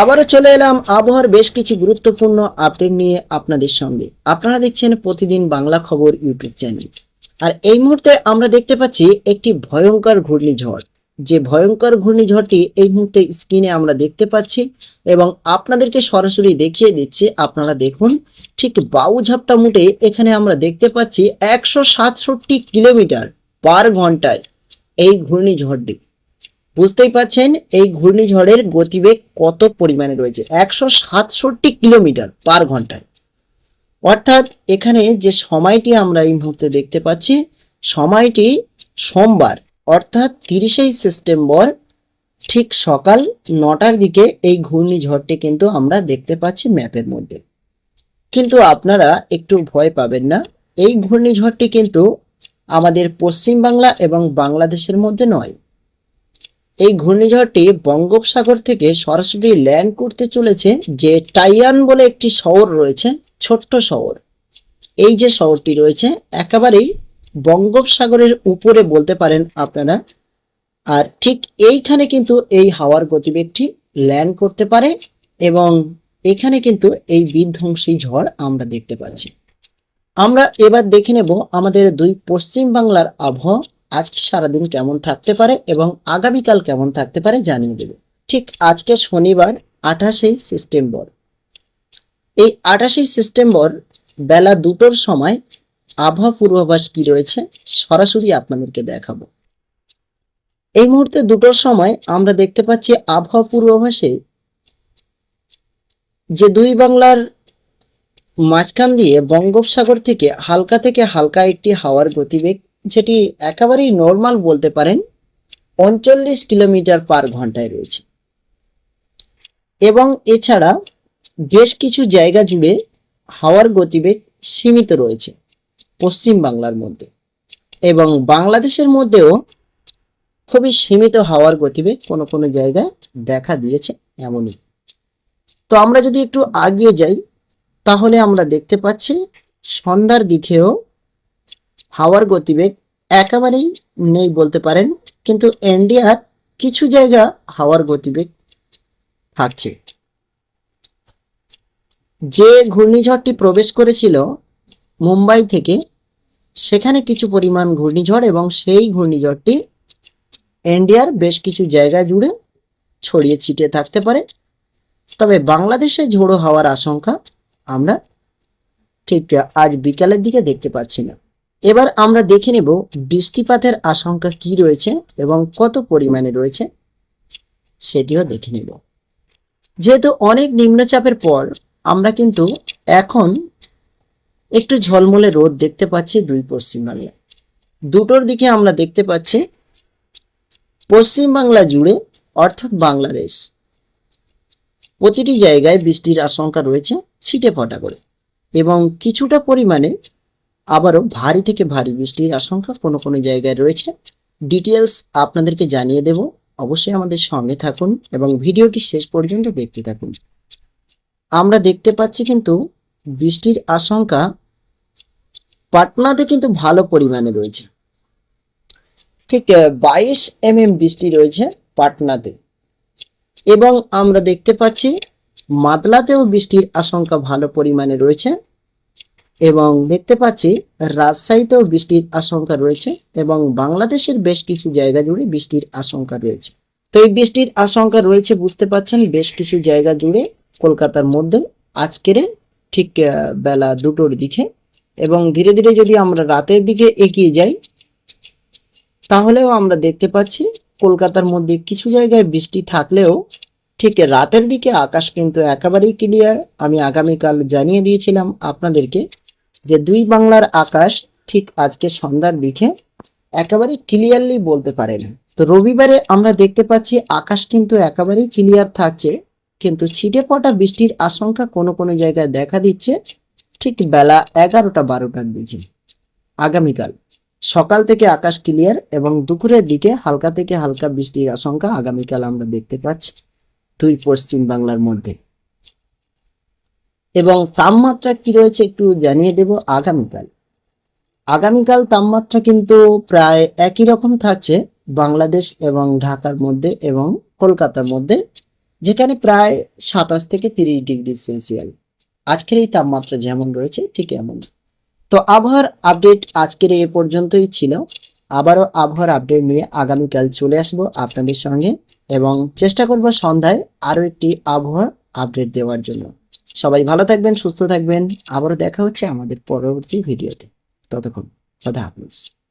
আবারও চলে এলাম আবহাওয়ার বেশ কিছু গুরুত্বপূর্ণ আপডেট নিয়ে আপনাদের সঙ্গে। আপনারা দেখছেন প্রতিদিন বাংলা খবর ইউটিউব চ্যানেল। আর এই মুহূর্তে আমরা দেখতে পাচ্ছি একটি ভয়ঙ্কর ঘূর্ণিঝড়। যে ভয়ঙ্কর ঘূর্ণিঝড়টি এই মুহূর্তে স্ক্রিনে আমরা দেখতে পাচ্ছি এবং আপনাদেরকে সরাসরি দেখিয়ে দিচ্ছি। আপনারা দেখুন, ঠিক বাউঝাপটা মুটে এখানে আমরা দেখতে পাচ্ছি একশো সাতষট্টি কিলোমিটার পার ঘন্টায় এই ঘূর্ণিঝড়টি। বুঝতেই পাচ্ছেন এই ঘূর্ণিঝড়ের গতিবেগ কত পরিমাণে রয়েছে? একশো সাতষট্টি কিলোমিটার পার ঘন্টায়। অর্থাৎ এখানে যে সময়টি আমরা এই মুহূর্তে দেখতে পাচ্ছি, সময়টি সোমবার, অর্থাৎ তিরিশে সেপ্টেম্বর, ঠিক সকাল নটার দিকে এই ঘূর্ণিঝড়টি কিন্তু আমরা দেখতে পাচ্ছি ম্যাপের মধ্যে। কিন্তু আপনারা একটু ভয় পাবেন না, এই ঘূর্ণিঝড়টি কিন্তু আমাদের পশ্চিমবাংলা এবং বাংলাদেশের মধ্যে নয় এই ঘূর্ণিঝড়টি বঙ্গোপসাগর থেকে সরাসরি ল্যান্ড করতে চলেছে যে টাইয়ান বলে একটি শহর রয়েছে, ছোট্ট শহর। এই যে শহরটি রয়েছে, একেবারেই বঙ্গোপসাগরের উপরে বলতে পারেন আপনারা। আর ঠিক এইখানে কিন্তু এই হাওয়ার গতিবেগটি ল্যান্ড করতে পারে এবং এখানে কিন্তু এই বিধ্বংসী ঝড় আমরা দেখতে পাচ্ছি। আমরা এবার দেখে নেব আমাদের দুই পশ্চিম বাংলার আবহাওয়া। আজকে সারাদিন কেমন থাকতে পারে এবং আগামীকাল কেমন থাকতে পারে জানিয়ে দেব। ঠিক আজকে শনিবার, আঠাশে সেপ্টেম্বর। এই আঠাশে সেপ্টেম্বর বেলা দুটোর সময় আবহাওয়া পূর্বাভাস কি রয়েছে সরাসরি আপনাদেরকে দেখাবো। এই মুহূর্তে দুটোর সময় আমরা দেখতে পাচ্ছি আবহাওয়া পূর্বাভাসে যে দুই বাংলার মাঝখান দিয়ে বঙ্গোপসাগর থেকে হালকা থেকে হালকা একটি হাওয়ার গতিবেগ যেটি একেবারেই নর্মাল বলতে পারেন উনচল্লিশ কিলোমিটার পার ঘন্টায় রয়েছে। এবং এছাড়া বেশ কিছু জায়গা জুড়ে হাওয়ার গতিবেগ সীমিত রয়েছে পশ্চিম বাংলার মধ্যে। এবং বাংলাদেশের মধ্যেও খুবই সীমিত হাওয়ার গতিবেগ কোনো কোনো জায়গায় দেখা দিয়েছে এমনই। তো আমরা যদি একটু আগিয়ে যাই, তাহলে আমরা দেখতে পাচ্ছি সন্ধ্যার দিকেও হাওয়ার গতিবেগ একেবারেই নেই বলতে পারেন, কিন্তু ইন্ডিয়ার কিছু জায়গা হাওয়ার গতিবেগ থাকছে। যে ঘূর্ণিঝড়টি প্রবেশ করেছিল মুম্বাই থেকে, সেখানে কিছু পরিমাণ ঘূর্ণিঝড় এবং সেই ঘূর্ণিঝড়টি ইন্ডিয়ার বেশ কিছু জায়গা জুড়ে ছড়িয়ে ছিটিয়ে থাকতে পারে। তবে বাংলাদেশে ঝোড়ো হওয়ার আশঙ্কা আমরা ঠিক আজ বিকালের দিকে দেখতে পাচ্ছি না। এবার আমরা দেখে নেব বৃষ্টিপাতের আশঙ্কা কি রয়েছে এবং কত পরিমাণে রয়েছে, সেটিও দেখে নেব। যেহেতু অনেক নিম্নচাপের পর, আমরা কিন্তু এখন একটু ঝলমলে রোদ দেখতে পাচ্ছি দুই পশ্চিমবাংলায়। দুটোর দিকে আমরা দেখতে পাচ্ছি পশ্চিমবাংলা জুড়ে, অর্থাৎ বাংলাদেশ। প্রতিটি জায়গায় বৃষ্টির আশঙ্কা রয়েছে, ছিটে ফটা করে। এবং কিছুটা পরিমাণে আবারও ভারী থেকে ভারী বৃষ্টির আশঙ্কা কোনো কোনো জায়গায় রয়েছে। ডিটেলস আপনাদেরকে জানিয়ে দেব। অবশ্যই আমাদের সঙ্গে থাকুন এবং ভিডিওটি শেষ পর্যন্ত দেখতে থাকুন। আমরা দেখতে পাচ্ছি কিন্তু বৃষ্টির আশঙ্কা পাটনাতে কিন্তু ভালো পরিমাণে রয়েছে। ঠিক বাইশ এম এম বৃষ্টি রয়েছে পাটনাতে। এবং আমরা দেখতে পাচ্ছি মাদলাতেও বৃষ্টির আশঙ্কা ভালো পরিমাণে রয়েছে। এবং দেখতে পাচ্ছি রাজশাহীতেও বৃষ্টির আশঙ্কা রয়েছে এবং বাংলাদেশের বেশ কিছু জায়গা জুড়ে বৃষ্টির আশঙ্কা রয়েছে। তো এই বৃষ্টির আশঙ্কা রয়েছে বুঝতে পাচ্ছেন বেশ কিছু জায়গা জুড়ে কলকাতার মধ্যে আজকের ঠিক বেলা দুটোর দিকে এবং ধীরে ধীরে যদি আমরা রাতের দিকে এগিয়ে যাই, তাহলেও আমরা দেখতে পাচ্ছি কলকাতার মধ্যে কিছু জায়গায় বৃষ্টি থাকলেও ঠিক রাতের দিকে আকাশ কিন্তু একেবারেই ক্লিয়ার আমি আগামীকাল জানিয়ে দিয়েছিলাম আপনাদেরকে যে দুই বাংলার আকাশ ঠিক আজকে সন্ধ্যার দিকে একেবারে ক্লিয়ারলি বলতে পারেন তো রবিবারে আমরা দেখতে পাচ্ছি আকাশ কিন্তু একেবারেই ক্লিয়ার থাকছে, কিন্তু ছিটে পটা বৃষ্টির আশঙ্কা কোনো কোনো জায়গায় দেখা দিচ্ছে ঠিক বেলা এগারোটা বারোটার দিকে। আগামীকাল সকাল থেকে আকাশ ক্লিয়ার এবং দুপুরের দিকে হালকা থেকে হালকা বৃষ্টির আশঙ্কা আগামীকাল আমরা দেখতে পাচ্ছি দুই পশ্চিম বাংলার মধ্যে। এবং তাপমাত্রা কি রয়েছে একটু জানিয়ে দেব আগামীকাল। আগামীকাল তাপমাত্রা কিন্তু প্রায় একই রকম থাকছে বাংলাদেশ এবং ঢাকার মধ্যে এবং কলকাতার মধ্যে, যেখানে প্রায় সাতাশ থেকে তিরিশ ডিগ্রি সেলসিয়াস। আজকের এই তাপমাত্রা যেমন রয়েছে, ঠিক এমন। তো আবহাওয়ার আপডেট আজকের এ পর্যন্তই ছিল। আবারও আবহাওয়ার আপডেট নিয়ে আগামীকাল চলে আসব আপনাদের সঙ্গে এবং চেষ্টা করব সন্ধ্যায় আরও একটি আবহাওয়ার আপডেট দেওয়ার জন্য। সবাই ভালো থাকবেন সুস্থ থাকবেন। আবারও দেখা হচ্ছে আমাদের পরবর্তী ভিডিওতে। ততক্ষণ কথা হাফিজ।